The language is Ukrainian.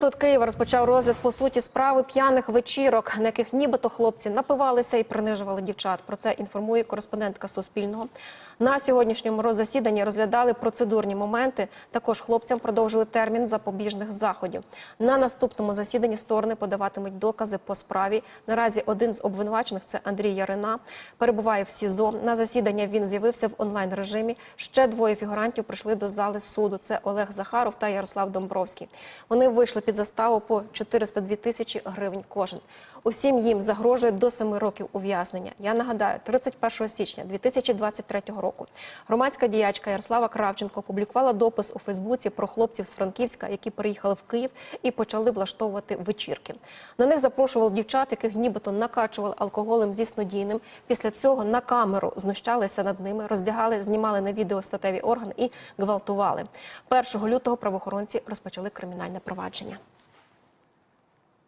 Тут Києва розпочав розгляд по суті справи п'яних вечірок, на яких нібито хлопці напивалися і принижували дівчат. Про це інформує кореспондентка Суспільного. На сьогоднішньому роззасіданні розглядали процедурні моменти. Також хлопцям продовжили термін запобіжних заходів. На наступному засіданні сторони подаватимуть докази по справі. Наразі один з обвинувачених це Андрій Ярина. Перебуває в СІЗО. На засідання він з'явився в онлайн режимі. Ще двоє фігурантів прийшли до зали суду. Це Олег Захаров та Ярослав Домбровський. Вони вийшли під заставу по 402 тисячі гривень кожен. Усім їм загрожує до 7 років ув'язнення. Я нагадаю, 31 січня 2023 року громадська діячка Ярослава Кравченко опублікувала допис у Фейсбуці про хлопців з Франківська, які приїхали в Київ і почали влаштовувати вечірки. На них запрошували дівчат, яких нібито накачували алкоголем зі снодійним. Після цього на камеру знущалися над ними, роздягали, знімали на відео статеві органи і гвалтували. 1 лютого правоохоронці розпочали кримінальне провадження.